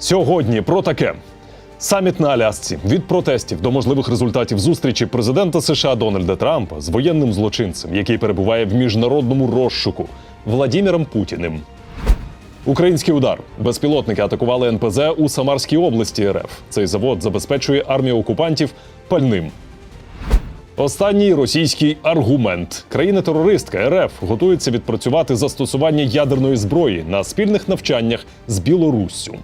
Сьогодні про таке. Саміт на Алясці від протестів до можливих результатів зустрічі президента США Дональда Трампа з воєнним злочинцем, який перебуває в міжнародному розшуку Владіміром Путіним. Український удар. Безпілотники атакували НПЗ у Самарській області РФ. Цей завод забезпечує армію окупантів пальним. Останній російський аргумент: країна-терористка РФ готується відпрацювати застосування ядерної зброї на спільних навчаннях з Білоруссю.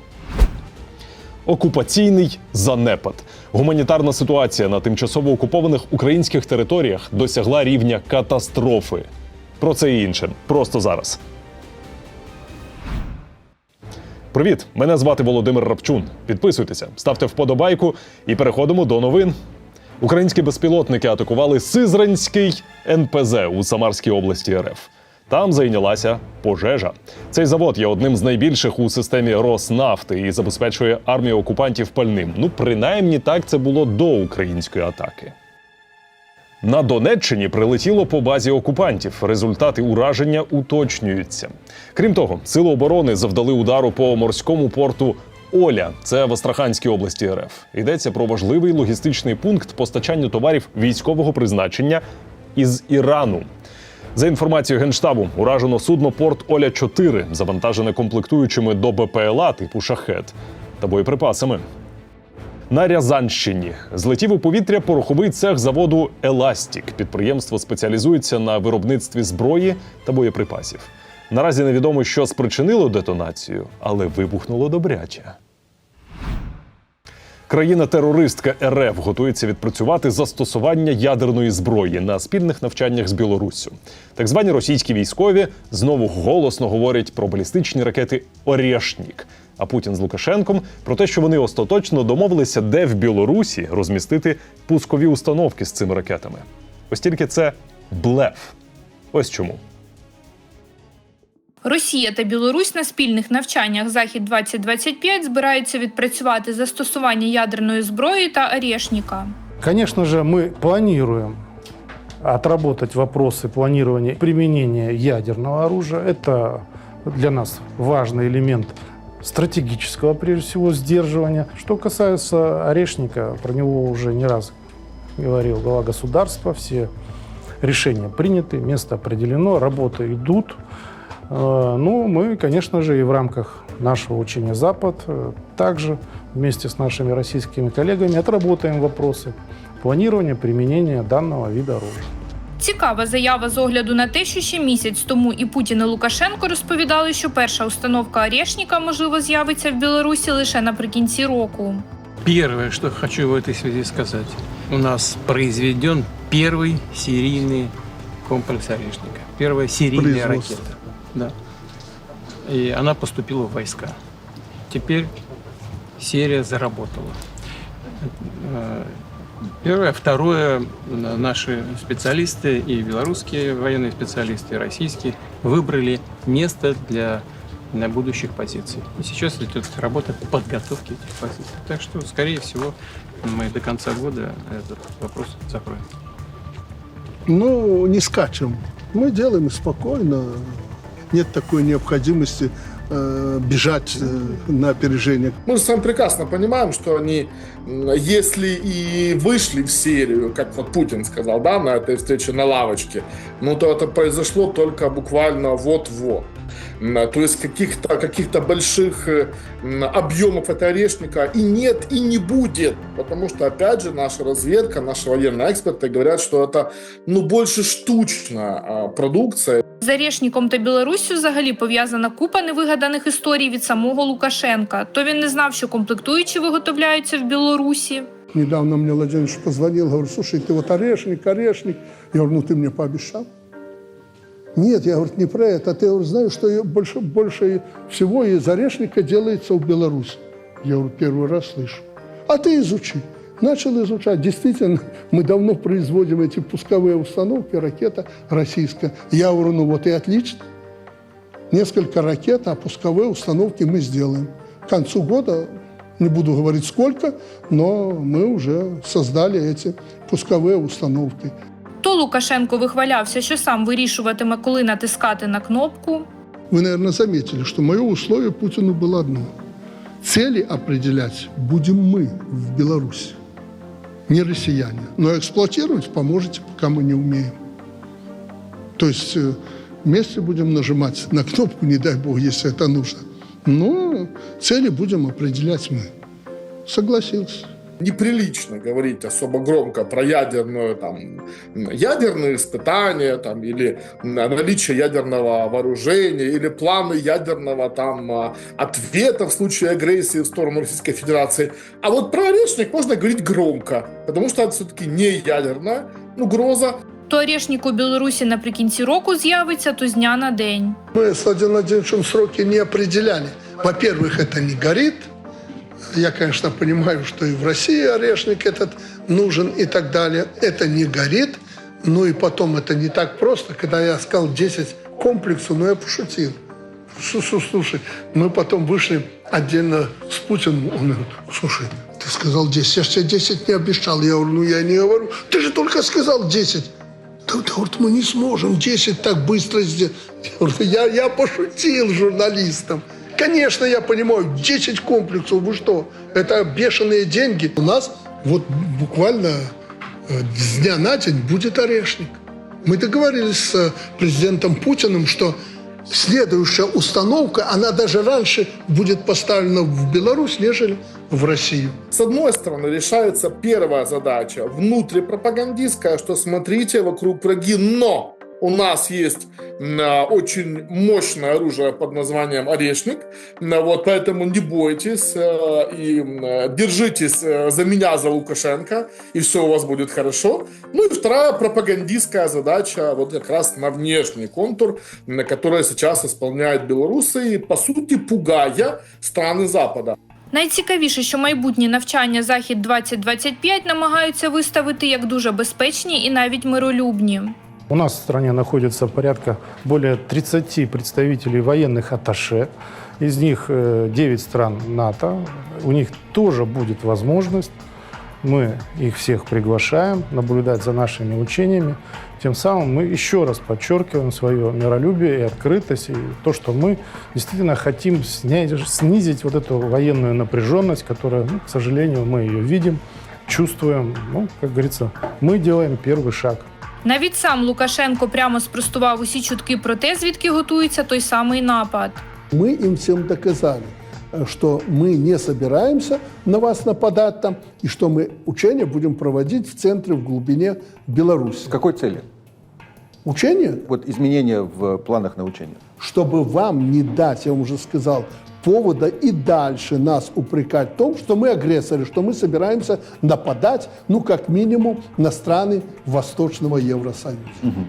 Окупаційний занепад. Гуманітарна ситуація на тимчасово окупованих українських територіях досягла рівня катастрофи. Про це і інше просто зараз. Привіт! Мене звати Володимир Рапчун. Підписуйтеся, ставте вподобайку і переходимо до новин. Українські безпілотники атакували Сизранський НПЗ у Самарській області РФ. Там зайнялася пожежа. Цей завод є одним з найбільших у системі Роснафти і забезпечує армію окупантів пальним. Ну, принаймні так це було до української атаки. На Донеччині прилетіло по базі окупантів. Результати ураження уточнюються. Крім того, сили оборони завдали удару по морському порту Оля. Це в Астраханській області РФ. Йдеться про важливий логістичний пункт постачання товарів військового призначення із Ірану. За інформацією генштабу, уражено судно порт Оля 4 завантажене комплектуючими до БПЛА типу шахет та боєприпасами. На Рязанщині злетів у повітря пороховий цех заводу Еластік. Підприємство спеціалізується на виробництві зброї та боєприпасів. Наразі невідомо, що спричинило детонацію, але вибухнуло добряче. Країна-терористка РФ готується відпрацювати застосування ядерної зброї на спільних навчаннях з Білоруссю. Так звані російські військові знову голосно говорять про балістичні ракети Орєшнік. А Путін з Лукашенком про те, що вони остаточно домовилися, де в Білорусі розмістити пускові установки з цими ракетами. Ось тільки це блеф. Ось чому. Росія та Білорусь на спільних навчаннях Захід 2025 збираються відпрацювати застосування ядерної зброї та Орєшніка. Конечно же, мы планируем отработать вопросы планирования применения ядерного оружия. Это для нас важный элемент стратегического, прежде всего, сдерживания. Что касается Орешника, про него уже не раз говорил глава государства, все решения приняты, место определено, работы идут. Э, Ну, мы, конечно же, и в рамках нашего учения «Запад» э, также вместе с нашими российскими коллегами отработаем вопросы планирования применения данного вида оружия. Цікава заява з огляду на те, що ще місяць тому і Путін і Лукашенко розповідали, що перша установка Орєшніка можливо з'явиться в Білорусі лише наприкінці року. Первое, что хочу в этой связи сказать. У нас произведен первый серийный комплекс орешника. Первая серийная Производство. ракета. Да. И она поступила в войска. Теперь серия заработала. Э, Первое. Второе. н- Наши специалисты, и белорусские военные специалисты, и российские, выбрали место для на будущих позиций. И сейчас идет работа по подготовке этих позиций. Так что, скорее всего, мы до конца года этот вопрос закроем. Ну, не скачем. Мы делаем спокойно. Нет такой необходимости э, бежать э, на опережение. Мы же с вами прекрасно понимаем, что они, если и вышли в серию, как вот Путин сказал, да, на этой встрече на лавочке, ну то это произошло только буквально вот-вот. То есть каких-то каких больших э, объемов этого орешника и нет, и не будет. Потому что, опять же, наша разведка, наши военные эксперты говорят, что это, ну, больше штучная а, продукция. З Орєшніком та Білоруссю взагалі пов'язана купа невигаданих історій від самого Лукашенка. То він не знав, що комплектуючі виготовляються в Білорусі. Недавно мне Владимир позвонил, говорит, слушай, ты вот орешник, орешник. Я говорю, ну ты мне пообещал. Нет, я говорю, не про это. Ты говорю, знаешь, что я больше, больше всего из орешника делается в Беларуси. Я говорю, первый раз слышу. А ты изучи. Начал изучать. Действительно, мы давно производим эти пусковые установки, ракета российская. Я говорю, ну вот и отлично. Несколько ракет, а пусковые установки мы сделаем. К концу года, не буду говорить сколько, но мы уже создали эти пусковые установки. То Лукашенко вихвалявся, що сам вирішуватиме, коли натискати на кнопку. Вы, наверное, заметили, что мое условие Путину было одно. цели определять будем мы в Беларуси, не россияне. Но эксплуатировать поможете, пока мы не умеем. То есть э, вместе будем нажимать на кнопку, не дай бог, если это нужно. Но цели будем определять мы. Согласился. неприлично говорить особо громко про ядерную, там, ядерные испытания там, или наличие ядерного вооружения или планы ядерного там, а, ответа в случае агрессии в сторону Российской Федерации. А вот про орешник можно говорить громко, потому что это все-таки не ядерная угроза, То орешник у Білорусі наприкінці року з'явиться, то з дня на день. Мы с Владимиром Владимировичем сроки не определяли. Во-первых, это не горит. я, конечно, понимаю, что и в России орешник этот нужен и так далее. Это не горит. Ну и потом это не так просто. Когда я сказал 10 комплексов, ну я пошутил. Слушай, мы потом вышли отдельно с Путиным. Он говорит, слушай, ты сказал 10, я же тебе 10 не обещал. Я говорю, ну я не говорю. Ты же только сказал 10. Да, да, говорит, мы не сможем 10 так быстро сделать. Я, я пошутил журналистам. Конечно, я понимаю, 10 комплексов, вы что? Это бешеные деньги. У нас вот буквально э, с дня на день будет орешник. Мы договорились с э, президентом Путиным, что следующая установка, она даже раньше будет поставлена в Беларусь, нежели в Россию. С одной стороны, решается первая задача внутрипропагандистская, что смотрите, вокруг враги, но у нас есть м, а, очень мощное оружие под названием «Орешник», М, вот, поэтому не бойтесь э, и м, э, держитесь э, за меня, за Лукашенко, и все у вас будет хорошо. Ну и вторая пропагандистская задача, вот как раз на внешний контур, м, который сейчас исполняют белорусы, и, по сути, пугая страны Запада. Найцікавіше, що майбутні навчання Захід 2025 намагаються виставити як дуже безпечні і навіть миролюбні. У нас в стране находится порядка более 30 представителей военных атташе. Из них э, 9 стран НАТО. У них тоже будет возможность. Мы их всех приглашаем наблюдать за нашими учениями. Тем самым мы еще раз подчеркиваем свое миролюбие и открытость, и то, что мы действительно хотим снять, снизить вот эту военную напряженность, которая, ну, к сожалению, мы ее видим, чувствуем. Ну, как говорится, мы делаем первый шаг. Навіть сам Лукашенко прямо спростував усі чутки про те, звідки готується той самий напад. Мы им всем доказали, э, что мы не собираемся на вас нападать там, и что мы учения будем проводить в центре, в глубине Беларуси. С какой цели? Учения, Вот изменения в планах на учения. чтобы вам не дать, я вам уже сказал, повода и дальше нас упрекать в том, что мы агрессоры, что мы собираемся нападать, ну, как минимум, на страны Восточного Евросоюза.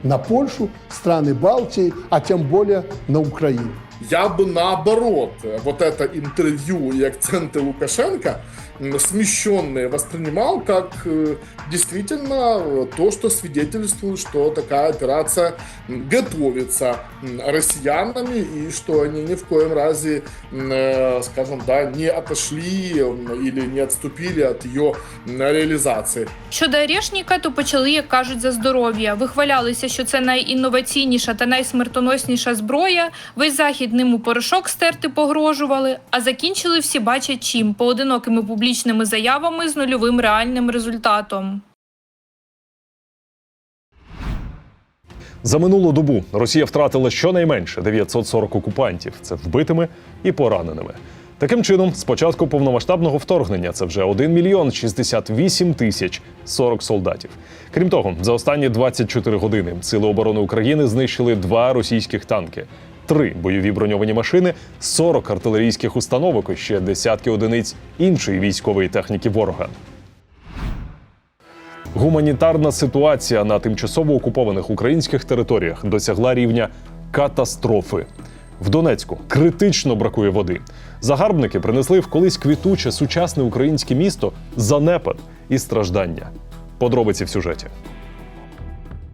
На Польшу, страны Балтии, а тем более на Украину. Я бы наоборот, э, вот это интервью и акценты Лукашенко м, смещенные воспринимал как э, действительно э, то, что свидетельствует, что такая операция м, готовится м, россиянами и что они ни в коем разе, м, э, скажем, да, не отошли м, или не отступили от ее м, реализации. Щодо Орешника, то почали, як кажуть, за здоров'я. Вихвалялися, що це найінноваційніша та найсмертоносніша зброя. Весь захід ним у порошок стерти погрожували, а закінчили всі бачать чим поодинокими публічними заявами з нульовим реальним результатом. За минулу добу Росія втратила щонайменше 940 окупантів. Це вбитими і пораненими. Таким чином, з початку повномасштабного вторгнення це вже 1 мільйон 68 тисяч 40 солдатів. Крім того, за останні 24 години Сили оборони України знищили два російських танки, три бойові броньовані машини, 40 артилерійських установок і ще десятки одиниць іншої військової техніки ворога. Гуманітарна ситуація на тимчасово окупованих українських територіях досягла рівня катастрофи. В Донецьку критично бракує води. Загарбники принесли в колись квітуче сучасне українське місто занепад і страждання. Подробиці в сюжеті.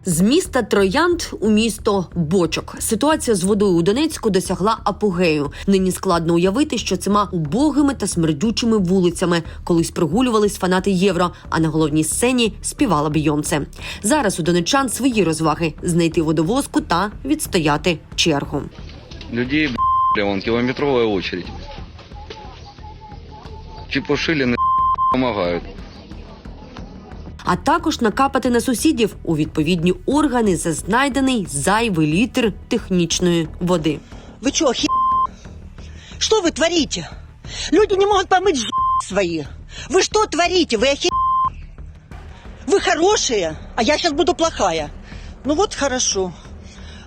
З міста Троянд у місто Бочок. Ситуація з водою у Донецьку досягла апогею. Нині складно уявити, що цими убогими та смердючими вулицями колись прогулювались фанати євро, а на головній сцені співала Бійонце. Зараз у донечан свої розваги знайти водовозку та відстояти чергу. Людей, вон километровая очередь. Чепушилины помогают а також накапати на сусідів у відповідні органи за знайдений зайвий літр технічної води. Вы что, охе... Что вы творите? Люди не могут помыть ж- свои. Вы что творите? Вы охе... Вы хорошие, а я сейчас буду плохая. Ну вот хорошо.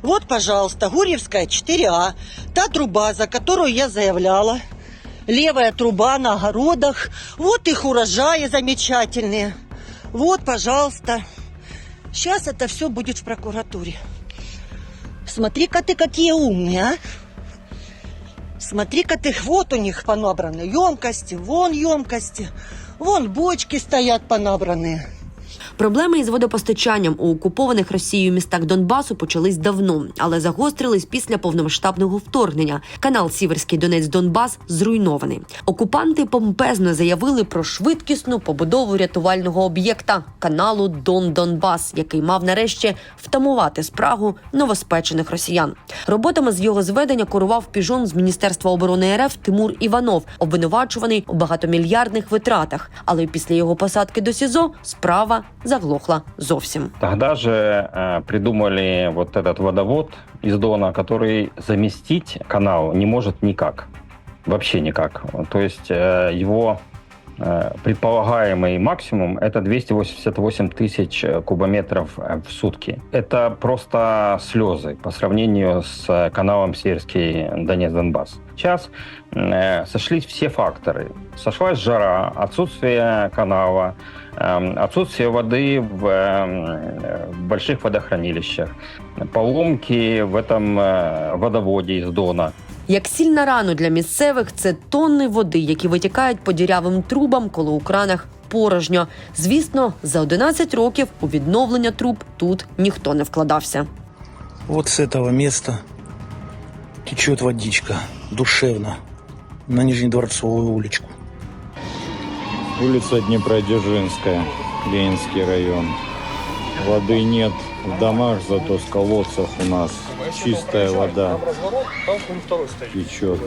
Вот, пожалуйста, Гурьевская 4А. Та труба, за которую я заявляла. Левая труба на огородах. Вот их урожаи замечательные. Вот, пожалуйста. Сейчас это все будет в прокуратуре. Смотри-ка ты, какие умные, а? Смотри-ка ты, вот у них понабраны емкости, вон емкости, вон бочки стоят понабранные. Проблеми із водопостачанням у окупованих Росією містах Донбасу почались давно, але загострились після повномасштабного вторгнення. Канал Сіверський Донець Донбас зруйнований. Окупанти помпезно заявили про швидкісну побудову рятувального об'єкта каналу Дон Донбас, який мав нарешті втамувати спрагу новоспечених росіян. Роботами з його зведення керував піжон з міністерства оборони РФ Тимур Іванов, обвинувачуваний у багатомільярдних витратах. Але після його посадки до СІЗО справа заглохла зовсім. Тогда же э, придумали вот этот водовод из Дона, который заместить канал не может никак. Вообще никак. То есть э, его э, предполагаемый максимум это 288 тысяч кубометров э, в сутки. Это просто слезы по сравнению с э, каналом Северский Донец-Донбасс. Сейчас э, сошлись все факторы. Сошлась жара, отсутствие канала, отсутствие воды в, э, в больших водохранилищах, поломки в этом э, водоводе из Дона. Як сіль на рану для місцевих, це тонни води, які витікають по дірявим трубам, коли у кранах порожньо. Звісно, за 11 років у відновлення труб тут ніхто не вкладався. Вот с этого места течет водичка, душевно, на Нижнедворцовую уличку. Улица Днепродзержинская, Ленинский район. Воды нет в домах, зато с колодцев у нас чистая вода течет.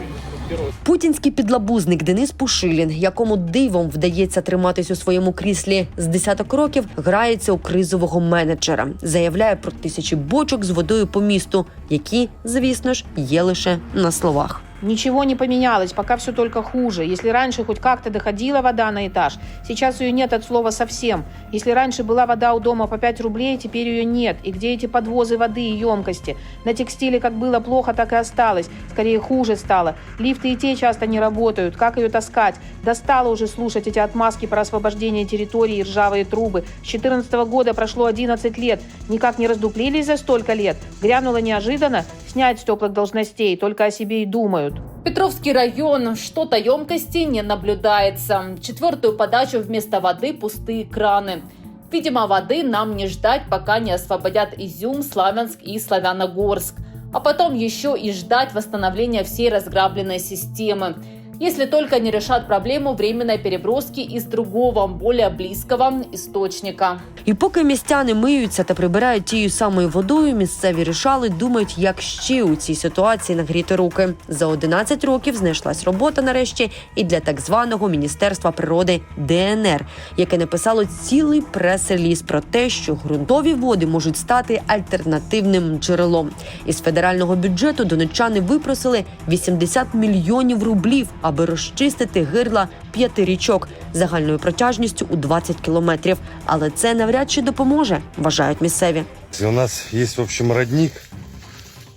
Путінський підлабузник Денис Пушилін, якому дивом вдається триматись у своєму кріслі з десяток років, грається у кризового менеджера, заявляє про тисячі бочок з водою по місту, які, звісно ж, є лише на словах. Ничего не поменялось, пока все только хуже. Если раньше хоть как-то доходила вода на этаж, сейчас ее нет от слова совсем. Если раньше была вода у дома по 5 рублей, теперь ее нет. И где эти подвозы воды и емкости? На текстиле как было плохо, так и осталось. Скорее хуже стало. Лифты и те часто не работают. Как ее таскать? Достало уже слушать эти отмазки про освобождение территории и ржавые трубы. С 14 года прошло 11 лет. Никак не раздуплились за столько лет. Грянуло неожиданно. Снять с теплых должностей. Только о себе и думают. Петровский район. Что-то емкости не наблюдается. Четвертую подачу вместо воды пустые краны. Видимо, воды нам не ждать, пока не освободят Изюм, Славянск и Славяногорск. А потом еще и ждать восстановления всей разграбленной системы. Если только не решат проблему временной переброски из другого, более близкого источника. І поки містяни миються та прибирають тією самою водою, місцеві рішали думають, як ще у цій ситуації нагріти руки. За 11 років знайшлась робота нарешті і для так званого міністерства природи ДНР, яке написало цілий прес-реліз про те, що ґрунтові води можуть стати альтернативним джерелом. Із федерального бюджету донеччани випросили 80 мільйонів рублів, аби розчистити гирла п'яти річок загальною протяжністю у 20 кілометрів. Але це навряд чи допоможе, вважають місцеві. У нас есть, в общем, родник,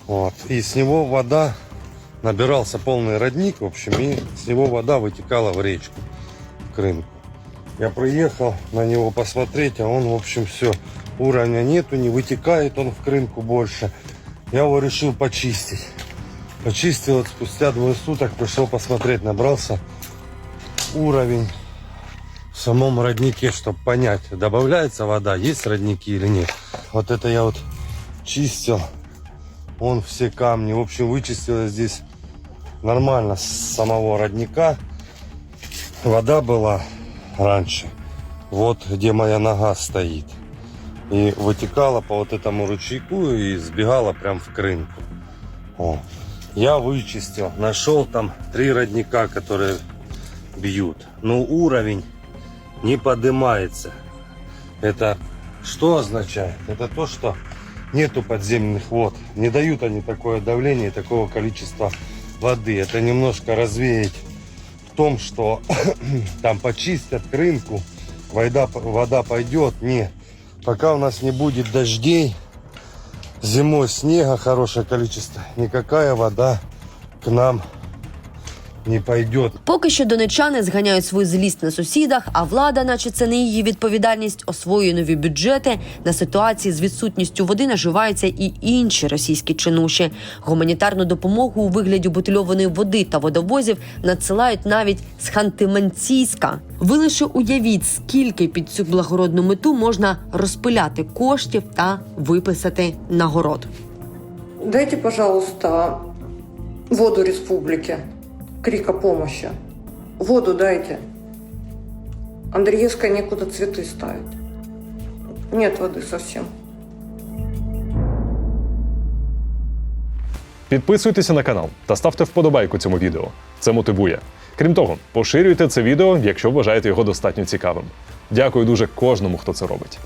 вот, и с него вода, набирался полный родник, в общем, и с него вода вытекала в речку, в Крымку. Я приехал на него посмотреть, а он, в общем, все, уровня нету, не вытекает он в Крымку больше. Я его решил почистить. Почистил, вот спустя двое суток пришел посмотреть, набрался уровень в самом роднике, чтобы понять, добавляется вода, есть родники или нет. Вот это я вот чистил. Вон все камни. В общем, вычистил здесь нормально с самого родника. Вода была раньше. Вот где моя нога стоит. И вытекала по вот этому ручейку и сбегала прям в крынку. О. Я вычистил. Нашел там три родника, которые бьют, но уровень не поднимается. Это что означает? Это то, что нету подземных вод. Не дают они такое давление и такого количества воды. Это немножко развеять в том, что там почистят рынку, вода, вода пойдет. Нет. Пока у нас не будет дождей, зимой снега хорошее количество, никакая вода к нам не пойдет. Поки що донечани зганяють свою злість на сусідах, а влада, наче це не її відповідальність, освоює нові бюджети. На ситуації з відсутністю води наживаються і інші російські чинуші. Гуманітарну допомогу у вигляді бутильованої води та водовозів надсилають навіть з Ханти-Мансійська. Ви лише уявіть, скільки під цю благородну мету можна розпиляти коштів та виписати нагород. Дайте, пожалуйста, воду республике. Крик о помощи. Воду дайте. Андреевская некуда цветы ставить. Нет воды совсем. Підписуйтеся на канал та ставте вподобайку цьому відео. Це мотивує. Крім того, поширюйте це відео, якщо вважаєте його достатньо цікавим. Дякую дуже кожному, хто це робить.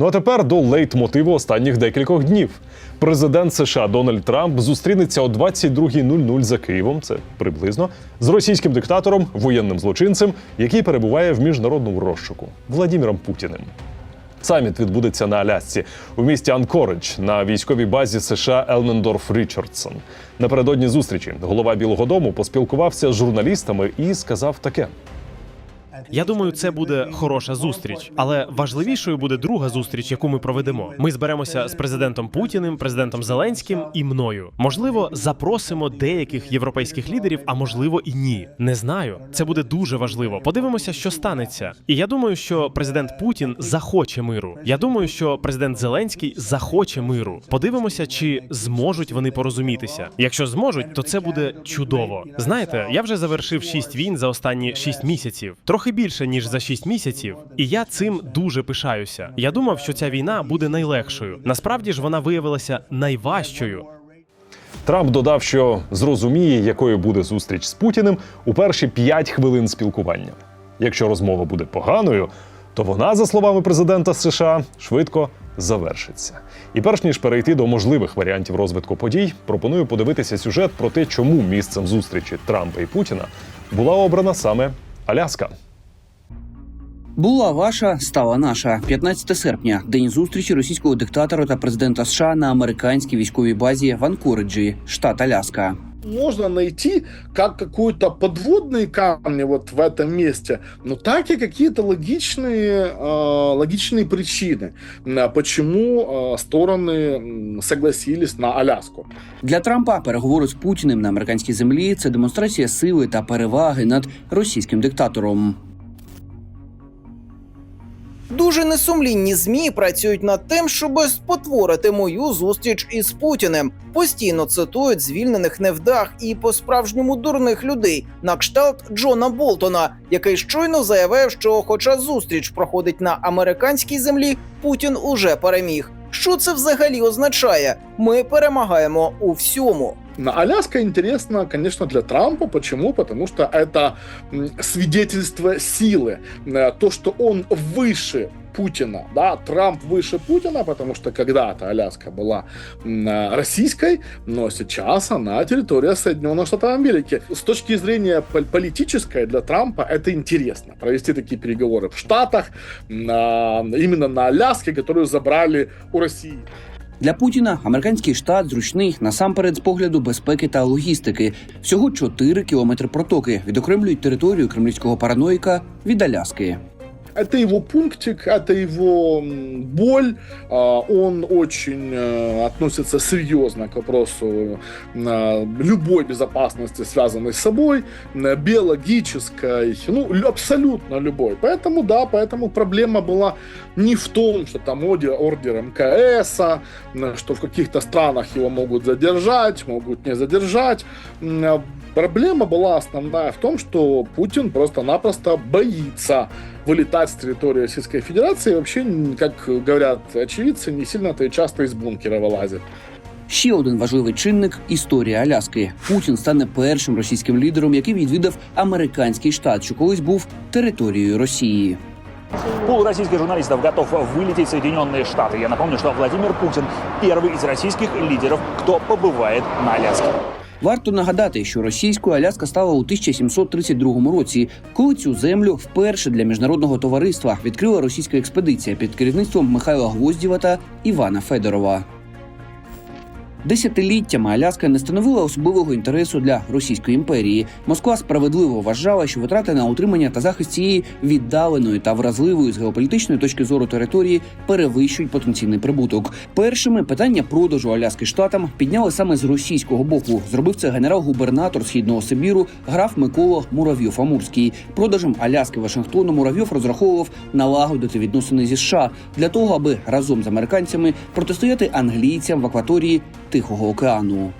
Ну а тепер до лейтмотиву останніх декількох днів. Президент США Дональд Трамп зустрінеться о 22.00 за Києвом, це приблизно, з російським диктатором, воєнним злочинцем, який перебуває в міжнародному розшуку Владіміром Путіним. Саміт відбудеться на Алясці у місті Анкоридж на військовій базі США Елмендорф Річардсон. Напередодні зустрічі голова Білого Дому поспілкувався з журналістами і сказав таке. Я думаю, це буде хороша зустріч, але важливішою буде друга зустріч, яку ми проведемо. Ми зберемося з президентом Путіним, президентом Зеленським і мною. Можливо, запросимо деяких європейських лідерів, а можливо і ні. Не знаю. Це буде дуже важливо. Подивимося, що станеться. І я думаю, що президент Путін захоче миру. Я думаю, що президент Зеленський захоче миру. Подивимося, чи зможуть вони порозумітися. Якщо зможуть, то це буде чудово. Знаєте, я вже завершив шість війн за останні шість місяців. Трохи більше ніж за 6 місяців, і я цим дуже пишаюся. Я думав, що ця війна буде найлегшою. Насправді ж вона виявилася найважчою. Трамп додав, що зрозуміє, якою буде зустріч з Путіним у перші 5 хвилин спілкування. Якщо розмова буде поганою, то вона, за словами президента США, швидко завершиться. І перш ніж перейти до можливих варіантів розвитку подій, пропоную подивитися сюжет про те, чому місцем зустрічі Трампа і Путіна була обрана саме Аляска. Була ваша, стала наша. 15 серпня, день зустрічі російського диктатора та президента США на американській військовій базі в Анкориджі, штат Аляска. Можно найти как какую-то подводные камни вот в этом месте, но так и какие-то логичные, э, логичные причины, э, почему э, стороны м, согласились на Аляску. Для Трампа переговори з Путіним на американській землі це демонстрація сили та переваги над російським диктатором. Дуже несумлінні змі працюють над тим, щоб спотворити мою зустріч із Путіним. Постійно цитують звільнених невдах і по-справжньому дурних людей на кшталт Джона Болтона, який щойно заявив, що, хоча зустріч проходить на американській землі, Путін уже переміг. Що це взагалі означає? Ми перемагаємо у всьому. На Аляска интересно, конечно, для Трампа. Почему? Потому что это м, свидетельство силы. Э, То, что он выше Путина, да, Трамп выше Путина, потому что когда-то Аляска была м, э, российской, но сейчас она территория Соединенных Штатов Америки. С точки зрения пол- политической для Трампа это интересно, провести такие переговоры в Штатах, на- именно на Аляске, которую забрали у России. Для Путіна американський штат зручний насамперед з погляду безпеки та логістики. Всього 4 кілометри протоки відокремлюють територію кремлівського параноїка від Аляски. Это его пунктик, это его боль. А, Он очень э, относится серьезно к вопросу э, любой безопасности, связанной с собой, биологической, ну, лю- абсолютно любой. Поэтому, да, поэтому проблема была не в том, что там ордер, МКС, что в каких-то странах его могут задержать, могут не задержать. А Проблема была основная в том, что Путин просто-напросто боится вылетать с территории Российской Федерации. И вообще, м, как говорят очевидцы, не сильно-то и часто из бункера вылазит. Ще один важливий чинник історія Аляски. Путін стане першим російським лідером, який відвідав американський штат, що колись був територією Росії. Пул российских журналистов готов вылететь в Соединенные Штаты. Я напомню, что Владимир Путин первый из российских лидеров, кто побывает на Аляске. Варто нагадати, що російською Аляска стала у 1732 році, коли цю землю вперше для міжнародного товариства відкрила російська експедиція під керівництвом Михайла Гвоздєва та Івана Федорова. Десятиліттями Аляска не становила особливого інтересу для Російської імперії. Москва справедливо вважала, що витрати на утримання та захист цієї віддаленої та вразливої з геополітичної точки зору території перевищують потенційний прибуток. Першими питання продажу Аляски штатам підняли саме з російського боку. Зробив це генерал-губернатор східного Сибіру граф Микола Муравйов-Амурський. Продажем Аляски Вашингтону Муравйов розраховував налагодити відносини зі США для того, аби разом з американцями протистояти англійцям в акваторії Тихого океану.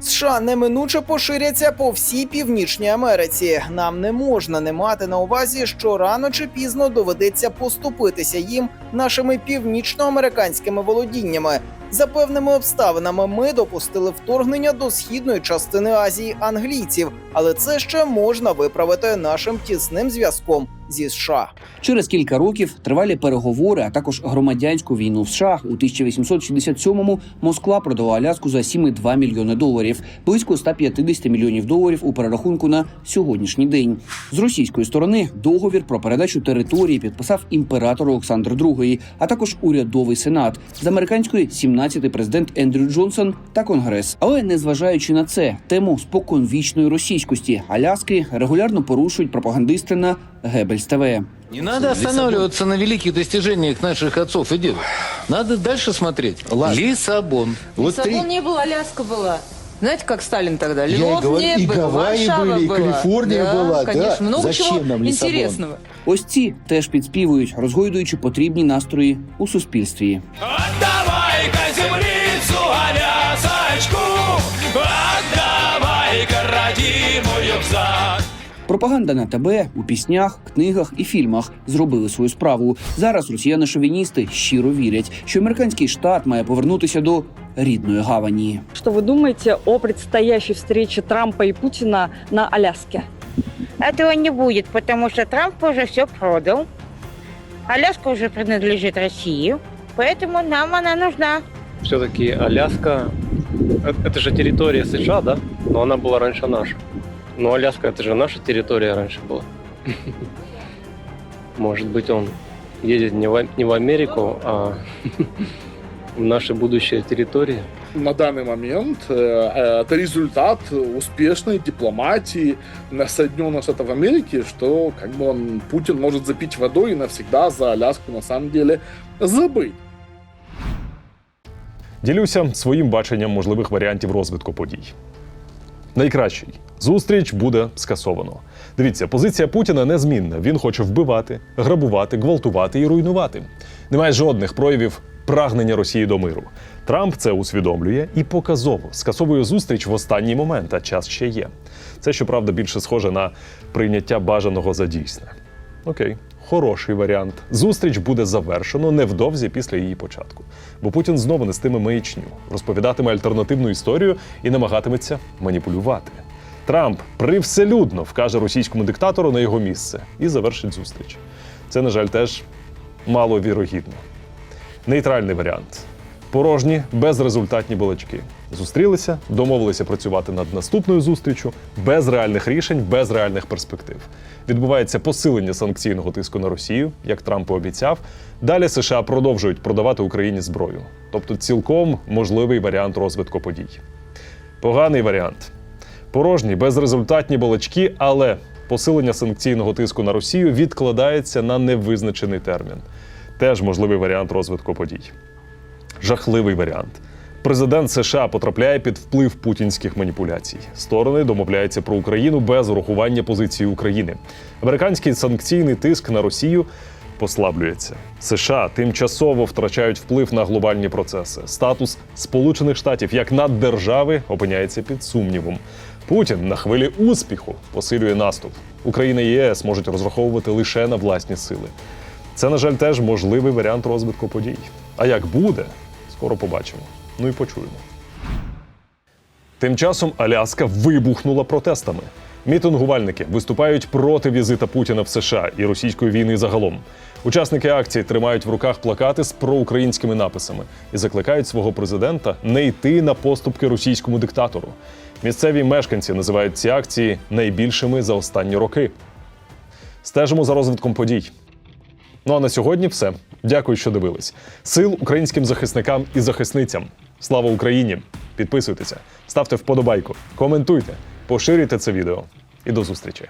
США неминуче поширяться по всій північній Америці. Нам не можна не мати на увазі, що рано чи пізно доведеться поступитися їм нашими північноамериканськими володіннями. За певними обставинами ми допустили вторгнення до східної частини Азії англійців, але це ще можна виправити нашим тісним зв'язком зі США. Через кілька років тривалі переговори, а також громадянську війну в США у 1867-му Москва продала Аляску за 7,2 мільйони доларів, близько 150 мільйонів доларів у перерахунку на сьогоднішній день. З російської сторони договір про передачу території підписав імператор Олександр II, а також урядовий сенат з американської 17-й президент Ендрю Джонсон та Конгрес. Але незважаючи на це, тему споконвічної російськості Аляски регулярно порушують пропагандисти на Гебельс ТВ. Не надо останавливаться на великих достижениях наших отцов и дедов. Надо дальше смотреть. Лиссабон. Вот три. Лиссабон не был, Аляска была. Знаете, как Сталин тогда? Я и Львов говорю, не и был, Гавайи Варшава были, и была. Калифорния да, была, да. конечно. Много Зачем чего нам Лиссабон? интересного. Ось ці теж підспівують, розгойдуючи потрібні настрої у суспільстві. Отдавай-ка Пропаганда на ТБ у піснях, книгах і фільмах зробили свою справу. Зараз росіяни-шовіністи щиро вірять, що американський штат має повернутися до рідної гавані. Что вы думаете о предстоящей встрече Трампа и Путина на Аляске? Этого не будет, потому что Трамп уже все продал. Аляска уже принадлежит России, поэтому нам она нужна. Все-таки Аляска, э- это же территория США, да? Но она была раньше наша. Но Аляска это же наша территория раньше была. Может быть, он едет не в, не в Америку, а в наши будущие территории. На данный момент э, э, это результат успешной дипломатии на Соединенных Штатов Америки, что как бы он, Путин может запить водой и навсегда за Аляску на самом деле забыть. Ділюся своїм баченням можливих варіантів розвитку подій. Найкращий зустріч буде скасовано. Дивіться, позиція Путіна незмінна. Він хоче вбивати, грабувати, гвалтувати і руйнувати. Немає жодних проявів прагнення Росії до миру. Трамп це усвідомлює і показово скасовує зустріч в останній момент, а час ще є. Це, щоправда, більше схоже на прийняття бажаного за дійсне. Окей, хороший варіант. Зустріч буде завершено невдовзі після її початку. Бо Путін знову нестиме маячню, розповідатиме альтернативну історію і намагатиметься маніпулювати. Трамп привселюдно вкаже російському диктатору на його місце і завершить зустріч. Це, на жаль, теж маловірогідно. Нейтральний варіант. Порожні, безрезультатні балачки. Зустрілися, домовилися працювати над наступною зустрічю, без реальних рішень, без реальних перспектив. Відбувається посилення санкційного тиску на Росію, як Трамп і обіцяв. Далі США продовжують продавати Україні зброю, тобто цілком можливий варіант розвитку подій. Поганий варіант. Порожні, безрезультатні балачки, але посилення санкційного тиску на Росію відкладається на невизначений термін. Теж можливий варіант розвитку подій. Жахливий варіант. Президент США потрапляє під вплив путінських маніпуляцій. Сторони домовляються про Україну без урахування позиції України. Американський санкційний тиск на Росію послаблюється. США тимчасово втрачають вплив на глобальні процеси. Статус Сполучених Штатів як наддержави опиняється під сумнівом. Путін на хвилі успіху посилює наступ. Україна і ЄС можуть розраховувати лише на власні сили. Це, на жаль, теж можливий варіант розвитку подій. А як буде, скоро побачимо. Ну і почуємо. Тим часом Аляска вибухнула протестами. Мітингувальники виступають проти візита Путіна в США і російської війни загалом. Учасники акції тримають в руках плакати з проукраїнськими написами і закликають свого президента не йти на поступки російському диктатору. Місцеві мешканці називають ці акції найбільшими за останні роки. Стежимо за розвитком подій. Ну а на сьогодні все. Дякую, що дивились. Сил українським захисникам і захисницям. Слава Україні! Підписуйтеся, ставте вподобайку, коментуйте, поширюйте це відео. І до зустрічі!